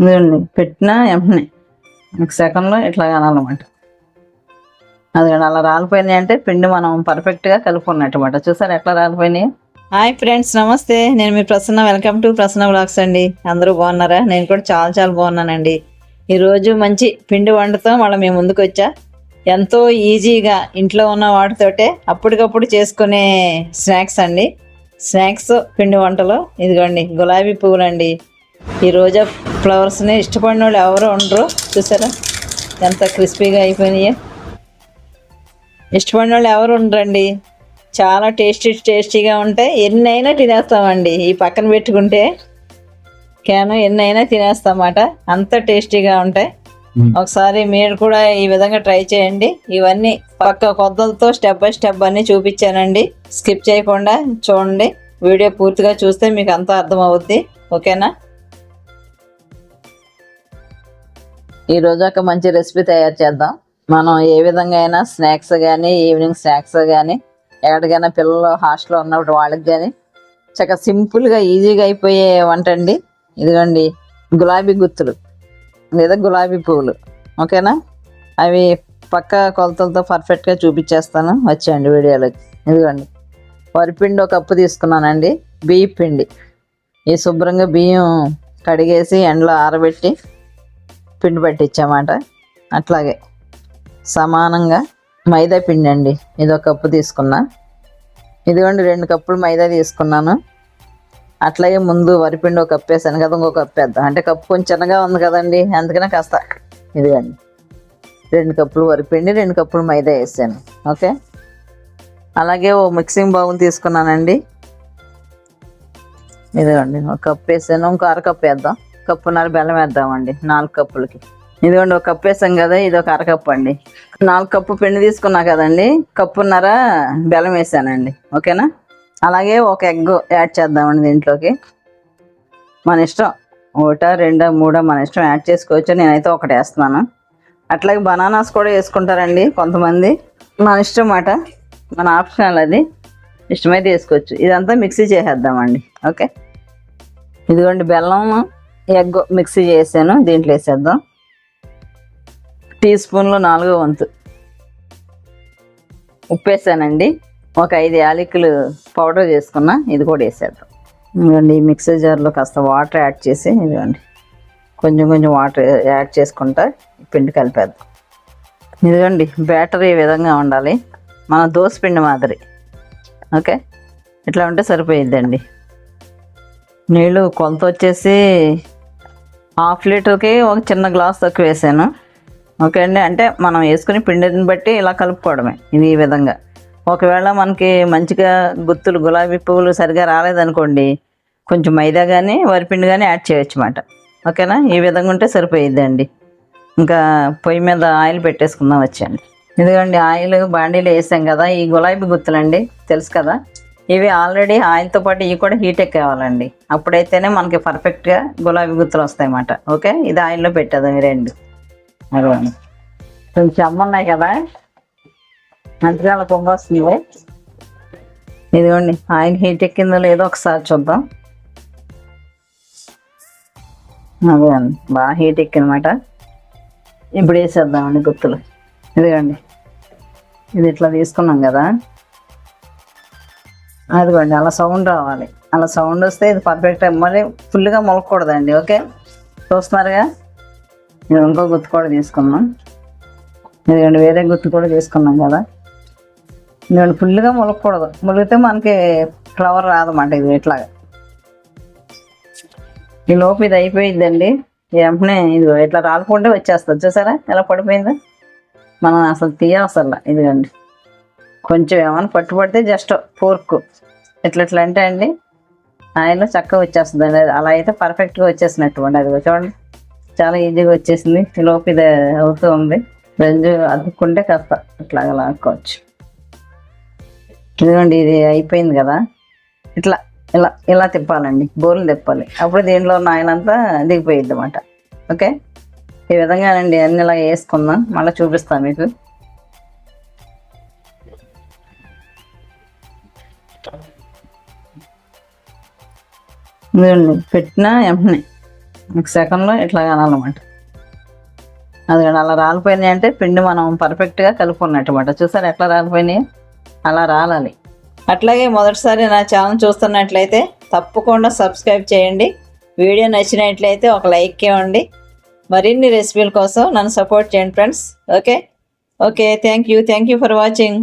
ఇదిగోండి పెట్టిన వెంటనే. ఒక సెకండ్లో ఇట్లా కానాలన్నమాట అది అలా రాలిపోయినాయి అంటే పిండి మనం పర్ఫెక్ట్గా కలుపుకున్నట్టుమాట. చూసారు ఎట్లా రాలిపోయినాయి? హాయ్ ఫ్రెండ్స్ నమస్తే. నేను మీ Prasanna. Welcome to Prasanna blogs అండి. అందరూ బాగున్నారా? నేను కూడా చాలా చాలా బాగున్నానండి. ఈరోజు మంచి పిండి వంటతో మళ్ళీ మేము ముందుకు వచ్చా. ఎంతో ఈజీగా ఇంట్లో ఉన్న వాటితోటే అప్పటికప్పుడు చేసుకునే స్నాక్స్ అండి. స్నాక్స్ పిండి వంటలు. ఇదిగోండి గులాబీ పువ్వులండి. ఈ రోజా ఫ్లవర్స్ని ఇష్టపడిన వాళ్ళు ఎవరు ఉండరు. చూసారా? ఎంత క్రిస్పీగా అయిపోయినాయి. ఇష్టపడిన వాళ్ళు ఎవరు ఉండరండి. చాలా టేస్టీ టేస్టీగా ఉంటాయి. ఎన్నైనా తినేస్తామండి. ఈ పక్కన పెట్టుకుంటే క్యాను ఎన్నైనా తినేస్తామాట. అంత టేస్టీగా ఉంటాయి. ఒకసారి మీరు కూడా ఈ విధంగా ట్రై చేయండి. ఇవన్నీ పక్క కొద్దలతో స్టెప్ బై స్టెప్ అన్ని చూపించానండి. స్కిప్ చేయకుండా చూడండి. వీడియో పూర్తిగా చూస్తే మీకు అంతా అర్థమవుద్ది. ఓకేనా? ఈ రోజు ఒక మంచి రెసిపీ తయారు చేద్దాం. మనం ఏ విధంగా అయినా స్నాక్స్ కానీ ఈవినింగ్ స్నాక్స్ కానీ ఎక్కడికైనా పిల్లలు హాస్టల్లో ఉన్నప్పుడు వాళ్ళకి కానీ చక్కగా సింపుల్గా ఈజీగా అయిపోయే వంట అండి. ఇదిగోండి గులాబీ గుత్తులు లేదా గులాబీ పువ్వులు. ఓకేనా అవి పక్క కొలతలతో పర్ఫెక్ట్గా చూపించేస్తాను. వచ్చేయండి వీడియోలోకి. ఇదిగోండి వరిపిండి ఒక కప్పు తీసుకున్నానండి. బియ్యం పిండి. ఈ శుభ్రంగా బియ్యం కడిగేసి ఎండలో ఆరబెట్టి పిండి పట్టించామాట. అట్లాగే సమానంగా మైదా పిండి అండి. ఇది ఒక కప్పు తీసుకున్నా. ఇదిగోండి రెండు కప్పులు మైదా తీసుకున్నాను. అట్లాగే ముందు వరిపిండి ఒక కప్పు వేసాను కదా ఇంకో కప్పు వేద్దాం. అంటే కప్పు కొంచెం చిన్నగా ఉంది కదండి అందుకనే కాస్త ఇదిగోండి. రెండు కప్పులు వరిపిండి రెండు కప్పులు మైదా వేసాను. ఓకే? అలాగే ఓ మిక్సింగ్ బౌల్ తీసుకున్నానండి. ఇదిగోండి ఒక కప్పు వేసాను ఇంకో అరకప్పు వేద్దాం. కప్పున్నర బెల్లం వేద్దామండి నాలుగు కప్పులకి. ఇదిగోండి ఒక కప్పు వేసాం కదా ఇది ఒక అరకప్పు అండి. నాలుగు కప్పు పిండి తీసుకున్నా కదండి కప్పున్నర బెల్లం వేసానండి ఓకేనా? అలాగే ఒక ఎగ్ యాడ్ చేద్దామండి దీంట్లోకి. మన ఇష్టం ఒకటా రెండా మూడా మన ఇష్టం యాడ్ చేసుకోవచ్చు నేనైతే ఒకటి వేస్తున్నాను. అట్లాగే బనానాస్ కూడా వేసుకుంటారండి కొంతమంది మన ఇష్టం మాట మన ఆప్షనల్ అది ఇష్టమైతే వేసుకోవచ్చు. ఇదంతా మిక్సీ చేసేద్దామండి ఓకే? ఇదిగోండి బెల్లం ఎగ్ మిక్సీ చేసాను దీంట్లో వేసేద్దాం. టీ స్పూన్లో నాలుగో వంతు. ఉప్పు వేసానండి ఒక ఐదు యాలకులు పౌడర్ చేసుకున్నా ఇది కూడా వేసేద్దాం. ఇదిగోండి ఈ మిక్సీ జార్లో కాస్త వాటర్ యాడ్ చేసి ఇదిగోండి. కొంచెం కొంచెం వాటర్ యాడ్ చేసుకుంటా పిండి కలిపేద్దాం. ఇదిగోండి బ్యాటర్ ఈ విధంగా ఉండాలి. మన దోశ పిండి మాదిరి. ఓకే? ఇట్లా ఉంటే సరిపోయిద్దండి. నీళ్ళు కొలత వచ్చేసి హాఫ్ లీటర్కి ఒక చిన్న గ్లాస్ తక్కువ వేసాను. ఓకే అండి. అంటే మనం వేసుకుని పిండిని బట్టి ఇలా కలుపుకోవడమే. ఇది ఈ విధంగా. ఒకవేళ మనకి మంచిగా గుత్తులు గులాబీ పువ్వులు సరిగా రాలేదనుకోండి కొంచెం మైదా కానీ వరిపిండి కానీ యాడ్ చేయొచ్చు అన్నమాట ఓకేనా? ఈ విధంగా ఉంటే సరిపోయిద్దండి. ఇంకా పొయ్యి మీద ఆయిల్ పెట్టేసుకుందాం వచ్చండి ఇదిగోండి ఆయిల్ బాండీలు వేసాం కదా ఈ గులాబీ గుత్తులండి తెలుసు కదా? ఇవి ఆల్రెడీ ఆయిల్తో పాటు ఇవి కూడా హీట్ ఎక్కేవాలండి. అప్పుడైతేనే మనకి పర్ఫెక్ట్గా గులాబీ గుత్తులు వస్తాయన్నమాట. ఓకే? ఇది ఆయిల్లో పెట్టేదాం ఈ రెండు. అదిగోండి. కొంచెం అమ్మ ఉన్నాయి కదా? మంచిగా పొంగ వస్తుంది. ఇదిగోండి ఆయిల్ హీట్ ఎక్కిందో లేదో ఒకసారి చూద్దాం. అదే అండి బాగా హీట్ ఎక్కిందన్నమాట. ఇప్పుడు వేసేద్దామండి గుత్తులు. ఇదిగోండి. ఇది ఇట్లా తీసుకున్నాం కదా? అదిగోండి అలా సౌండ్ రావాలి. అలా సౌండ్ వస్తే ఇది పర్ఫెక్ట్ మరి ఫుల్గా మొలకూడదండి ఓకే? చూస్తున్నారుగా? నేను ఇంకో గుత్తు కూడా తీసుకున్నాం ఇదిగోండి వేరే గుత్తు కూడా తీసుకున్నాం కదా? ఇదిగోండి ఫుల్గా మొలకూడదు. మొలిగితే మనకి ఫ్లవర్ రాదన్నమాట ఇది ఇట్లాగా. ఈ లోపు ఇది అయిపోయిందండి వెంటనే ఇది ఇట్లా రాలుకుంటే వచ్చేస్తుంది. చూసారా? ఎలా పడిపోయిందో? మనం అసలు తీయవసరం ఇదిగోండి. కొంచెం ఏమైనా పట్టుబడితే జస్ట్ ఫోర్క్. ఇట్లా ఇట్లా అంటే అండి ఆయన చక్కగా వచ్చేస్తుంది అండి అలా అయితే పర్ఫెక్ట్గా వచ్చేసినట్టు అండి అది చూడండి. చాలా ఈజీగా వచ్చేసింది. లోపు ఇది అవుతూ ఉంది. రంజు అద్దుకుంటే కాస్త ఇట్లాగా లాక్కోవచ్చు. ఇదిగోండి ఇది అయిపోయింది కదా. ఇట్లా ఇలా ఇలా తిప్పాలండి. బోర్లు తిప్పాలి. అప్పుడు దీంట్లో ఉన్న ఆయన అంతా దిగిపోయిద్ది అనమాట ఓకే? ఈ విధంగానండి అన్ని ఇలా వేసుకుందాం. మళ్ళీ చూపిస్తాను మీకు. పెట్టిన వెంటనే ఒక సెకండ్లో ఇట్లా అనాలన్నమాట. అది అలా రాలిపోయినాయి అంటే పిండి మనం పర్ఫెక్ట్గా కలుపుకున్నట్టు అనమాట చూసారు ఎట్లా రాలిపోయినాయి? అలా రాలాలి. అట్లాగే మొదటిసారి నా ఛానల్ చూస్తున్నట్లయితే తప్పకుండా సబ్స్క్రైబ్ చేయండి. వీడియో నచ్చినట్లయితే ఒక లైక్ ఇవ్వండి. మరిన్ని రెసిపీల కోసం నన్ను సపోర్ట్ చేయండి friends okay okay thank you thank you for watching